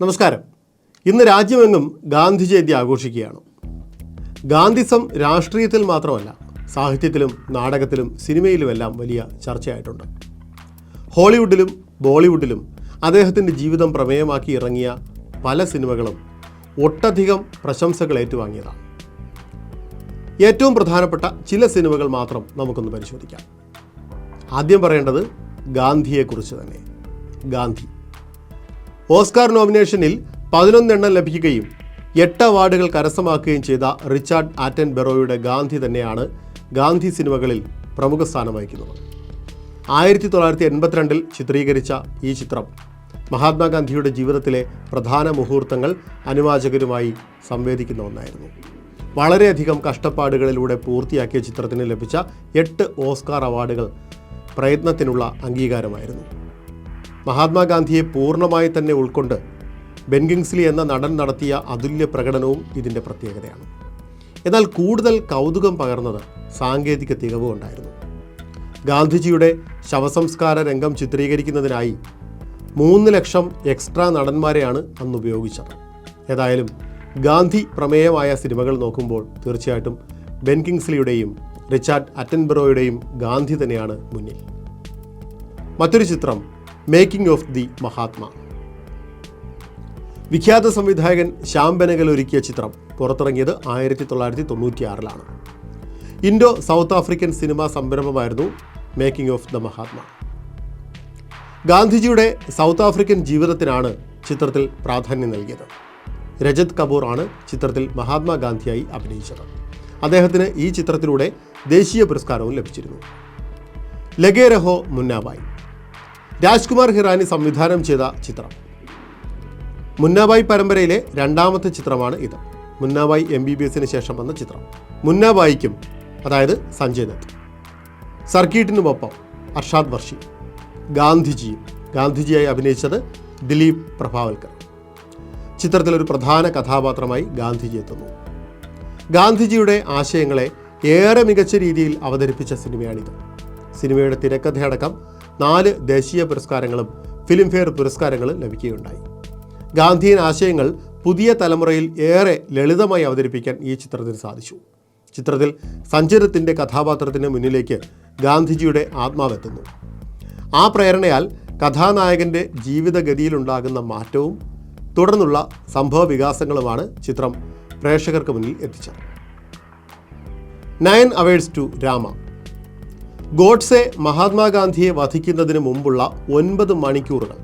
നമസ്കാരം. ഇന്ന് രാജ്യമെങ്ങും ഗാന്ധി ജയന്തി ആഘോഷിക്കുകയാണ്. ഗാന്ധിസം രാഷ്ട്രീയത്തിൽ മാത്രമല്ല സാഹിത്യത്തിലും നാടകത്തിലും സിനിമയിലുമെല്ലാം വലിയ ചർച്ചയായിട്ടുണ്ട്. ഹോളിവുഡിലും ബോളിവുഡിലും അദ്ദേഹത്തിന്റെ ജീവിതം പ്രമേയമാക്കി ഇറങ്ങിയ പല സിനിമകളും ഒട്ടധികം പ്രശംസകൾ ഏറ്റുവാങ്ങിയതാണ്. ഏറ്റവും പ്രധാനപ്പെട്ട ചില സിനിമകൾ മാത്രം നമുക്കൊന്ന് പരിശോധിക്കാം. ആദ്യം പറയേണ്ടത് ഗാന്ധിയെക്കുറിച്ച് തന്നെ. ഗാന്ധി. ഓസ്കാർ നോമിനേഷനിൽ പതിനൊന്നെണ്ണം ലഭിക്കുകയും എട്ട് അവാർഡുകൾ കരസ്ഥമാക്കുകയും ചെയ്ത റിച്ചാർഡ് ആറ്റൻ ബെറോയുടെ ഗാന്ധി തന്നെയാണ് ഗാന്ധി സിനിമകളിൽ പ്രമുഖ സ്ഥാനം വഹിക്കുന്നത്. ആയിരത്തി തൊള്ളായിരത്തി എൺപത്തിരണ്ടിൽ ചിത്രീകരിച്ച ഈ ചിത്രം മഹാത്മാഗാന്ധിയുടെ ജീവിതത്തിലെ പ്രധാന മുഹൂർത്തങ്ങൾ അനുവാചകരുമായി സംവേദിക്കുന്ന ഒന്നായിരുന്നു. വളരെയധികം കഷ്ടപ്പാടുകളിലൂടെ പൂർത്തിയാക്കിയ ചിത്രത്തിന് ലഭിച്ച എട്ട് ഓസ്കാർ അവാർഡുകൾ പ്രയത്നത്തിനുള്ള അംഗീകാരമായിരുന്നു. മഹാത്മാഗാന്ധിയെ പൂർണമായി തന്നെ ഉൾക്കൊണ്ട് ബെൻഗിങ്സ്ലി എന്ന നടൻ നടത്തിയ അതുല്യ പ്രകടനവും ഇതിന്റെ പ്രത്യേകതയാണ്. എന്നാൽ കൂടുതൽ കൗതുകം പകർന്നത് സാങ്കേതിക തികവ് കൊണ്ടായിരുന്നു. ഗാന്ധിജിയുടെ ശവസംസ്കാര രംഗം ചിത്രീകരിക്കുന്നതിനായി മൂന്ന് ലക്ഷം എക്സ്ട്രാ നടന്മാരെയാണ് അന്ന് ഉപയോഗിച്ചത്. ഏതായാലും ഗാന്ധി പ്രമേയമായ സിനിമകൾ നോക്കുമ്പോൾ തീർച്ചയായിട്ടും ബെൻ കിങ്സ്ലിയുടെയും റിച്ചാർഡ് അറ്റൻബറോയുടെയും ഗാന്ധി തന്നെയാണ് മുന്നിൽ. മറ്റൊരു ചിത്രം മേക്കിംഗ് ഓഫ് ദി മഹാത്മാ വിഖ്യാത സംവിധായകൻ ശ്യാം ഒരുക്കിയ ചിത്രം പുറത്തിറങ്ങിയത് ആയിരത്തി തൊള്ളായിരത്തി തൊണ്ണൂറ്റിയാറിലാണ് ഇൻഡോ സൗത്ത് ആഫ്രിക്കൻ സിനിമാ സംരംഭമായിരുന്നു മേക്കിംഗ് ഓഫ് ദ മഹാത്മാ ഗാന്ധിജിയുടെ സൗത്ത് ആഫ്രിക്കൻ ജീവിതത്തിനാണ് ചിത്രത്തിൽ പ്രാധാന്യം നൽകിയത്. രജത് കപൂർ ആണ് ചിത്രത്തിൽ മഹാത്മാഗാന്ധിയായി അഭിനയിച്ചത്. അദ്ദേഹത്തിന് ഈ ചിത്രത്തിലൂടെ ദേശീയ പുരസ്കാരവും ലഭിച്ചിരുന്നു. ലഗേ രഹോ മുന്നാബായി. രാജ്കുമാർ ഹിറാനി സംവിധാനം ചെയ്ത ചിത്രം. മുന്നാബായി പരമ്പരയിലെ രണ്ടാമത്തെ ചിത്രമാണ് ഇത്. മുന്നാബായി എം ബി ബി എസിന് ശേഷം വന്ന ചിത്രം. മുന്നാബായിക്കും അതായത് സഞ്ജയ് ദത്ത്. സർക്കീട്ടിനുമൊപ്പം അർഷാദ് വർഷി ഗാന്ധിജിയും ഗാന്ധിജിയായി അഭിനയിച്ചത് ദിലീപ് പ്രഭാവൽക്കർ. ചിത്രത്തിലൊരു പ്രധാന കഥാപാത്രമായി ഗാന്ധിജി എത്തുന്നു. ഗാന്ധിജിയുടെ ആശയങ്ങളെ ഏറെ മികച്ച രീതിയിൽ അവതരിപ്പിച്ച സിനിമയാണിത്. സിനിമയുടെ തിരക്കഥയടക്കം നാല് ദേശീയ പുരസ്കാരങ്ങളും ഫിലിംഫെയർ പുരസ്കാരങ്ങളും ലഭിക്കുകയുണ്ടായി. ഗാന്ധിയൻ ആശയങ്ങൾ പുതിയ തലമുറയിൽ ഏറെ ലളിതമായി അവതരിപ്പിക്കാൻ ഈ ചിത്രത്തിന് സാധിച്ചു. ചിത്രത്തിൽ സഞ്ചരത്തിന്റെ കഥാപാത്രത്തിന് മുന്നിലേക്ക് ഗാന്ധിജിയുടെ ആത്മാവെത്തുന്നു ആ പ്രേരണയാൽ കഥാനായകന്റെ ജീവിതഗതിയിലുണ്ടാകുന്ന മാറ്റവും തുടർന്നുള്ള സംഭവ വികാസങ്ങളുമാണ് ചിത്രം പ്രേക്ഷകർക്ക് മുന്നിൽ എത്തിച്ചത്. Nine hours to Rama Godse മഹാത്മാഗാന്ധിയെ വധിക്കുന്നതിന് മുമ്പുള്ള ഒൻപത് മണിക്കൂറുകൾ.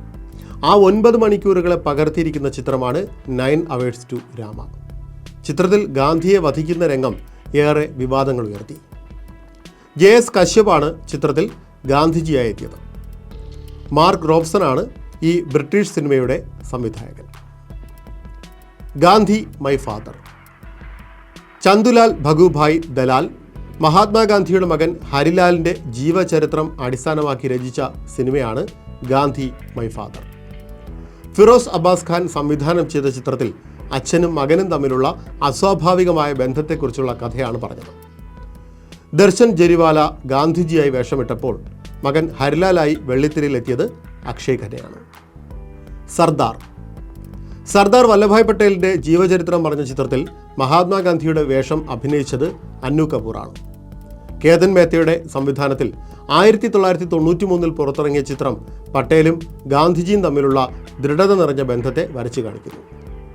ആ ഒൻപത് മണിക്കൂറുകളെ പകർത്തിയിരിക്കുന്ന ചിത്രമാണ് നയൻ അവേഴ്സ് ടു രാമ ചിത്രത്തിൽ ഗാന്ധിയെ വധിക്കുന്ന രംഗം ഏറെ വിവാദങ്ങൾ ഉയർത്തി. ജെ എസ് കശ്യപാണ് ചിത്രത്തിൽ ഗാന്ധിജിയായി എത്തിയത് മാർക്ക് ആണ് ഈ ബ്രിട്ടീഷ് സിനിമയുടെ സംവിധായകൻ. ഗാന്ധി മൈ ഫാദർ ചന്തുലാൽ ഭഗുഭായ് ദലാൽ മഹാത്മാഗാന്ധിയുടെ മകൻ ഹരിലാലിന്റെ ജീവചരിത്രം അടിസ്ഥാനമാക്കി രചിച്ച സിനിമയാണ് ഗാന്ധി മൈ ഫാദർ. ഫിറോസ് അബ്ബാസ് ഖാൻ സംവിധാനം ചെയ്ത ചിത്രത്തിൽ അച്ഛനും മകനും തമ്മിലുള്ള അസ്വാഭാവികമായ ബന്ധത്തെക്കുറിച്ചുള്ള കഥയാണ് പറഞ്ഞത്. ദർശൻ ജരിവാല ഗാന്ധിജിയായി വേഷമിട്ടപ്പോൾ മകൻ ഹരിലാലായി വെള്ളിത്തിരയിലെത്തിയത് അക്ഷയ് ഖന്നയാണ്. സർദാർ. സർദാർ വല്ലഭായ് പട്ടേലിന്റെ ജീവചരിത്രം പറഞ്ഞ ചിത്രത്തിൽ മഹാത്മാഗാന്ധിയുടെ വേഷം അഭിനയിച്ചത് അന്നു കപൂറാണ്. കേതൻ മേത്തയുടെ സംവിധാനത്തിൽ ആയിരത്തി തൊള്ളായിരത്തി തൊണ്ണൂറ്റി മൂന്നിൽ പുറത്തിറങ്ങിയ ചിത്രം പട്ടേലും ഗാന്ധിജിയും തമ്മിലുള്ള ദൃഢത നിറഞ്ഞ ബന്ധത്തെ വരച്ചു കാണിക്കുന്നു.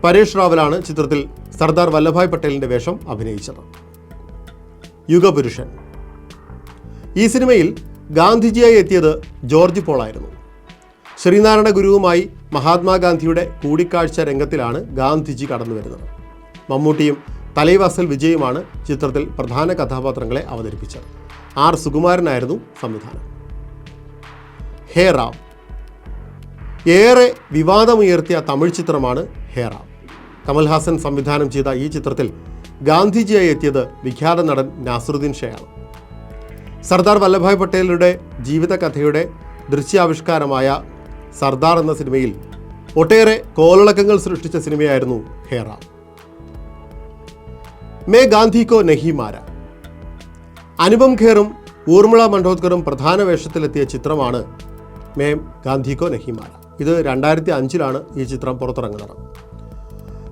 പരേഷ് റാവലാണ് ചിത്രത്തിൽ സർദാർ വല്ലഭായ് പട്ടേലിന്റെ വേഷം അഭിനയിച്ചത്. യുഗപുരുഷൻ. ഈ സിനിമയിൽ ഗാന്ധിജിയായി എത്തിയത് ജോർജ് പോളായിരുന്നു ശ്രീനാരായണ ഗുരുവുമായി മഹാത്മാഗാന്ധിയുടെ കൂടിക്കാഴ്ച രംഗത്തിലാണ് ഗാന്ധിജി കടന്നു വരുന്നത് മമ്മൂട്ടിയും തലൈവാസൽ വിജയുമാണ് ചിത്രത്തിൽ പ്രധാന കഥാപാത്രങ്ങളെ അവതരിപ്പിച്ചത്. ആർ സുകുമാരനായിരുന്നു സംവിധാനം. ഹേ റാം. ഏറെ വിവാദമുയർത്തിയ തമിഴ് ചിത്രമാണ് ഹേ റാം. കമൽഹാസൻ സംവിധാനം ചെയ്ത ഈ ചിത്രത്തിൽ ഗാന്ധിജിയായി എത്തിയത് വിഖ്യാത നടൻ നാസറുദ്ദീൻ ഷെയാണ്. സർദാർ വല്ലഭായ് പട്ടേലിന്റെ ജീവിതകഥയുടെ ദൃശ്യാവിഷ്കാരമായ സർദാർ എന്ന സിനിമയിൽ ഒട്ടേറെ കോളിളക്കങ്ങൾ സൃഷ്ടിച്ച സിനിമയായിരുന്നു ഹേറ മേ ഗാന്ധിക്കോ നഹി മാര അനുപം ഖേറും ഊർമിള മണ്ഡോദ്കറും പ്രധാന വേഷത്തിലെത്തിയ ചിത്രമാണ് മേ ഗാന്ധിക്കോ നഹി മാര ഇത് രണ്ടായിരത്തി അഞ്ചിലാണ് ഈ ചിത്രം പുറത്തിറങ്ങുന്നത്.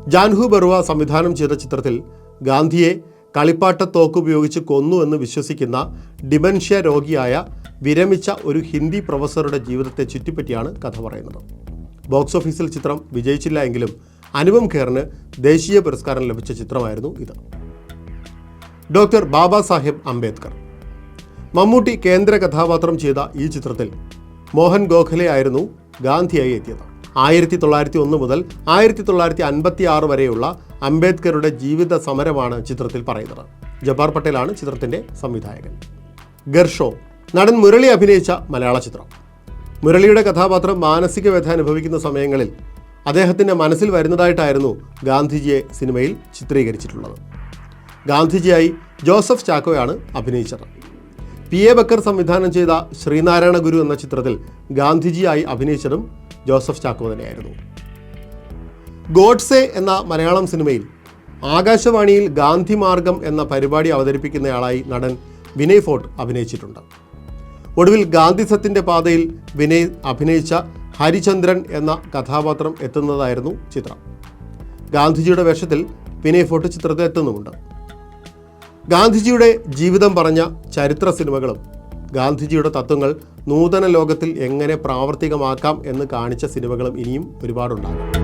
ജാൻഹു ബറുവ സംവിധാനം ചെയ്ത ചിത്രത്തിൽ ഗാന്ധിയെ കളിപ്പാട്ടത്തോക്ക് ഉപയോഗിച്ച് കൊന്നു എന്ന് വിശ്വസിക്കുന്ന ഡിമൻഷ്യ രോഗിയായ വിരമിച്ച ഒരു ഹിന്ദി പ്രൊഫസറുടെ ജീവിതത്തെ ചുറ്റിപ്പറ്റിയാണ് കഥ പറയുന്നത്. ബോക്സ് ഓഫീസിൽ ചിത്രം വിജയിച്ചില്ല എങ്കിലും അനുപം ഖേറിന് ദേശീയ പുരസ്കാരം ലഭിച്ച ചിത്രമായിരുന്നു ഇത്. ഡോക്ടർ ബാബാ സാഹിബ് അംബേദ്കർ. മമ്മൂട്ടി കേന്ദ്ര കഥാപാത്രം ചെയ്ത ഈ ചിത്രത്തിൽ മോഹൻ ഗോഖലെ ആയിരുന്നു ഗാന്ധിയായി എത്തിയത്. ആയിരത്തി തൊള്ളായിരത്തി ഒന്ന് മുതൽ ആയിരത്തി തൊള്ളായിരത്തി അൻപത്തി ആറ് വരെയുള്ള അംബേദ്കറുടെ ജീവിത സമരമാണ് ചിത്രത്തിൽ പറയുന്നത്. ജബ്ബാർ പട്ടേലാണ് ചിത്രത്തിന്റെ സംവിധായകൻ. ഗർഷോ നടൻ മുരളി അഭിനയിച്ച മലയാള ചിത്രം. മുരളിയുടെ കഥാപാത്രം മാനസിക വ്യഥ അനുഭവിക്കുന്ന സമയങ്ങളിൽ അദ്ദേഹത്തിന്റെ മനസ്സിൽ വരുന്നതായിട്ടായിരുന്നു ഗാന്ധിജിയെ സിനിമയിൽ ചിത്രീകരിച്ചിട്ടുള്ളത്. ഗാന്ധിജിയായി ജോസഫ് ചാക്കോയാണ് അഭിനയിച്ചത്. പി. എ. ബക്കർ സംവിധാനം ചെയ്ത ശ്രീനാരായണ ഗുരു എന്ന ചിത്രത്തിൽ ഗാന്ധിജിയായി അഭിനയിച്ചതും ജോസഫ് ചാക്കോ തന്നെയായിരുന്നു. ഗോഡ്സെ എന്ന മലയാളം സിനിമയിൽ ആകാശവാണിയിൽ ഗാന്ധി മാർഗം എന്ന പരിപാടി അവതരിപ്പിക്കുന്നയാളായി നടൻ വിനയ് ഫോർട്ട് അഭിനയിച്ചിട്ടുണ്ട്. ഒടുവിൽ ഗാന്ധിസത്തിന്റെ പാതയിൽ വിനയ് അഭിനയിച്ച ഹരിചന്ദ്രൻ എന്ന കഥാപാത്രം എത്തുന്നതായിരുന്നു ചിത്രം. ഗാന്ധിജിയുടെ വേഷത്തിൽ വിനയ് ഫോർട്ട് ചിത്രത്തിൽ എത്തുന്നുമുണ്ട്. ഗാന്ധിജിയുടെ ജീവിതം പറഞ്ഞ ചരിത്ര സിനിമകളും ഗാന്ധിജിയുടെ തത്വങ്ങൾ നൂതന ലോകത്തിൽ എങ്ങനെ പ്രാവർത്തികമാക്കാം എന്ന് കാണിച്ച സിനിമകളും ഇനിയും ഒരുപാടുണ്ടാകും.